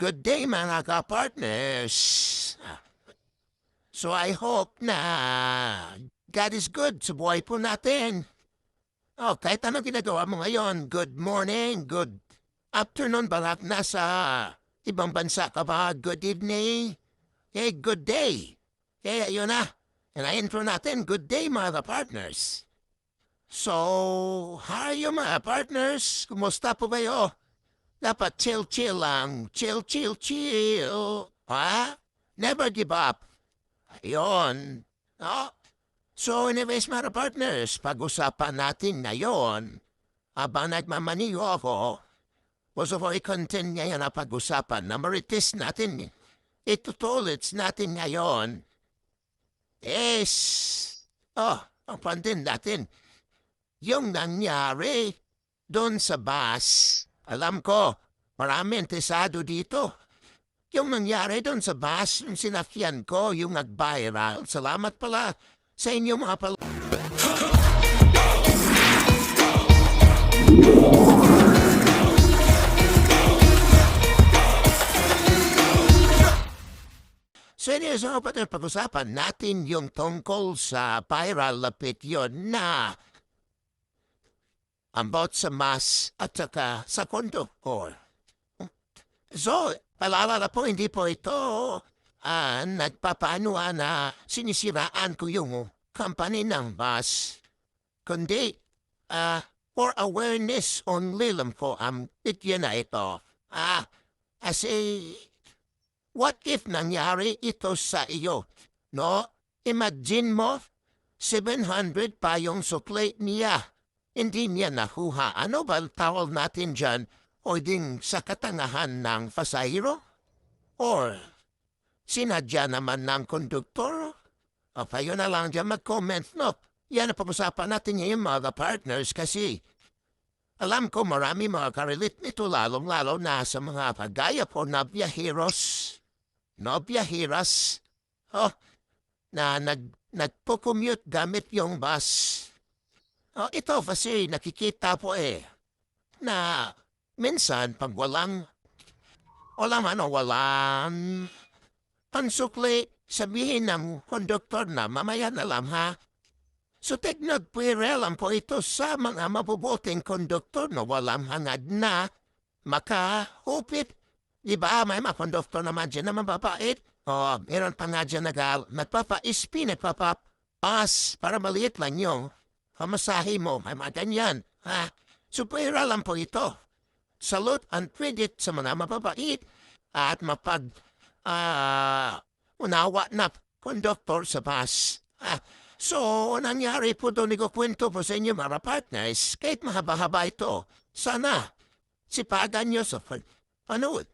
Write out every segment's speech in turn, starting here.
Good day mga ka-partners. So I hope na God is good sa buhay po natin. Oh, kahit anong ginagawa mo ngayon, good morning, good afternoon, balak nasa ibang bansa ka ba, good evening, hey, good day. Kaya yun na. And I intro natin, good day mga partners. So, how are you mga partners? Kumusta po kayo? Dapat chill-chill lang. Chill, chill, chill. Ha? Never give up. Ayun. No? So, mga partners, pag-usapan natin ngayon, habang nagmamaniyo ako, gusto ko i-content ngayon na pag-usapan na marites natin. Itutulits natin ngayon. Yes. Oh, ang pandin natin. Yung nangyari doon sa bus, alam ko, marami interesado dito. Yung nangyari doon sa bus, yung sinakyan ko, yung nag-viral, salamat pala sa inyo mga pal... So anyways, so, pati pag-usapan natin yung tungkol sa viral lapit yun na about sa mas at saka sa konduktor. So, palala po, hindi po ito ah, nagpapaano na sinisiraan ko yung company ng bus. Kundi, ah, for awareness only lang po ang bigyan na ito. Ah, kasi, what if nangyari ito sa iyo? No? Imagine mo, 700 pa yung supply niya. Hindi niya nakuha. Ano ba tawag natin dyan? O ding sa katangahan ng pasahero? Or sinadya naman ng konduktor? O kayo na lang dyan mag-comment, no? Yan ang pag-usapan natin ngayon mga partners kasi alam ko marami mga karelit nito lalong-lalo na sa mga kagaya po na biyaheros, no biyaheras, oh, na nag, nagpo-commute gamit yung bus. Oh, ito kasi nakikita po eh, na minsan pag walang, walang ano, walang pansukli, sabihin ng konduktor na mamaya na lang ha. So teknod lang po ito sa mga mabubuting konduktor na walang hangad na makahupit. Di ba may mga konduktor naman dyan na mababait? O meron pa nga dyan nagal, nagpapa-spin, nagpapa-pas para maliit lang yung pamasahe mo. May mga ganyan. Ha? So lang po ito. Salute and credit sa mga mababait at mapag ah unawa na konduktor sa bus. Ah, so, nangyari po doon kwento po sa inyo mga partners, kahit mahaba-haba ito, sana sipagan nyo sa panood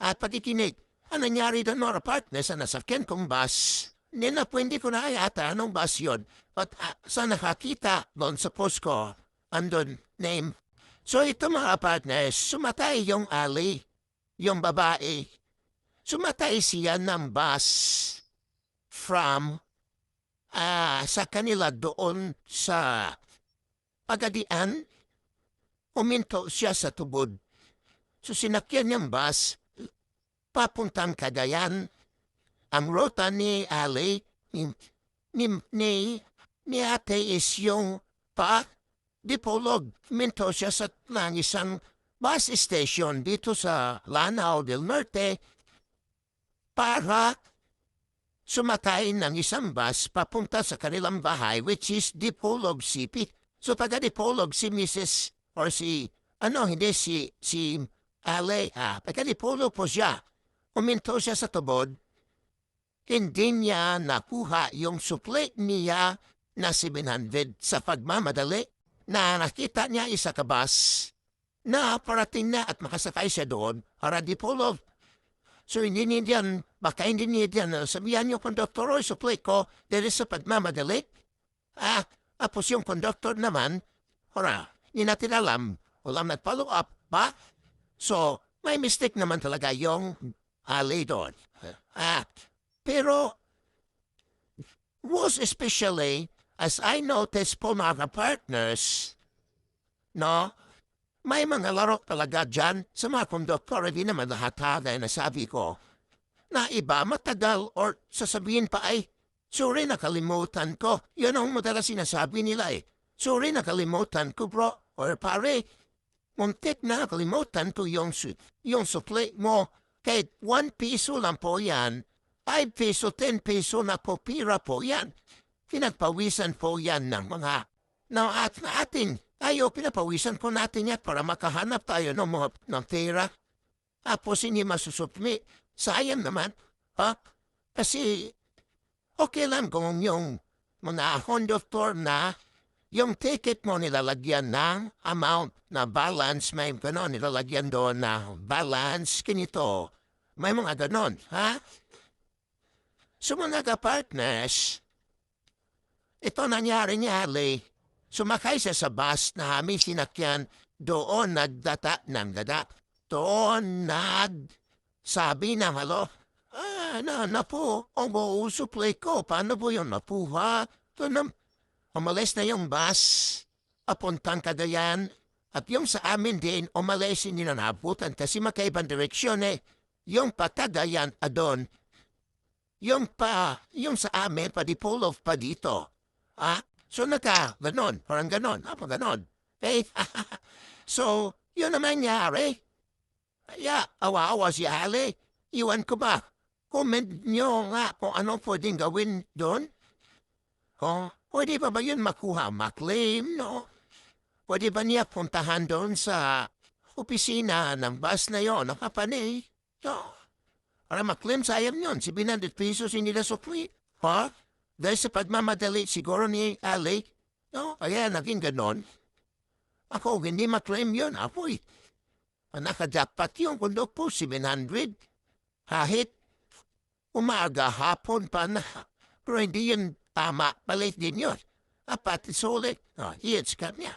at patikinig. Ang nangyari doon mga partners sa nasakyan kong bus, hindi na pwede ko na yata anong bus yun. At uh, sa nakakita doon sa post ko, andun name. So ito mga partners, sumatay yung Ali, yung babae, Sumatay siya ng bus from ah, sa kanila doon sa Pagadian. Uminto siya sa tubod. So sinakyan niyang bus papuntang Cagayan. Ang rota ni Ali, ni, ni, ni, ni ate is yung pa Dipolog. Minto siya sa ng isang bus station dito sa Lanao del Norte para sumakay ng isang bus papunta sa kanilang bahay which is Dipolog City. So taga Dipolog si Mrs. or si, ano, hindi si, si Ale, ah, taga Dipolog po siya. Uminto siya sa tubod. Hindi niya nakuha yung supply niya na 700 sa pagmamadali na nakita niya isa ka bus na parating na at makasakay siya doon para Dipolog So hindi niya diyan, baka hindi niya diyan, sabihan niyo konduktor, oy, supply ko, dahil sa pagmamadali. Ah, tapos yung konduktor naman, ora, hindi natin alam, walang nag-follow up, ba? So, may mistake naman talaga yung ali doon. Ah, pero, was especially, as I noticed po mga partners, no, May mga laro talaga dyan sa mga konduktor, hindi naman lahat ha, na nasabi ko. Na iba matagal or sasabihin pa ay, sorry nakalimutan ko. Yan ang madalas sinasabi nila eh. Sorry nakalimutan ko bro. Or pare, muntik na nakalimutan ko yung, yung supli mo. Kahit one piso lang po yan, 5 piso, 10 piso na po pira po yan. Pinagpawisan po yan ng mga na at atin. Tayo, pinapawisan po natin yan para makahanap tayo ng mga ng pera. Tapos hindi masusupli. Sayang naman. Ha? Kasi okay lang kung yung mga conductor na yung ticket mo nilalagyan ng amount na balance, may gano'n, nilalagyan doon na balance, kinito. May mga gano'n, ha? So mga ka-partners, ito nangyari niya, Ali. Sumakay siya sa bus na aming sinakyan, doon nagdata ng dada. Doon nag... Sabi na, halo, ah, na, na po, ang uusuplay ko, paano po yun? Napuha? Doon umalis na yung bus, apuntang Cagayan, at yung sa amin din, umalis hindi na nabutan. Kasi makaibang direksyon eh. Yung pa Cagayan, adon, yung pa, yung sa amin, pa di pull off pa dito. Ah, so naka, ganon, parang ganon, apa ganon. Eh, so, yun naman nangyari. Kaya, awa-awa si Ali. Iwan ko ba? Comment nyo nga kung ano pwedeng gawin doon. Oh, pwede pa ba yun makuha, maklaim, no? Pwede ba niya puntahan doon sa opisina ng bus na yon, nakapani? No. Para maklaim sayang yun, 700 pesos hindi na supli. Ha? Dahil sa pagmamadali siguro ni Ali, no? Kaya naging ganon. Ako, hindi maklaim yun, apoy. Nakadapat yung kundok po, 700. Kahit umaga, hapon pa na. Pero hindi yun tama, palit din yun. Apat sulit. Oh, hits ka niya.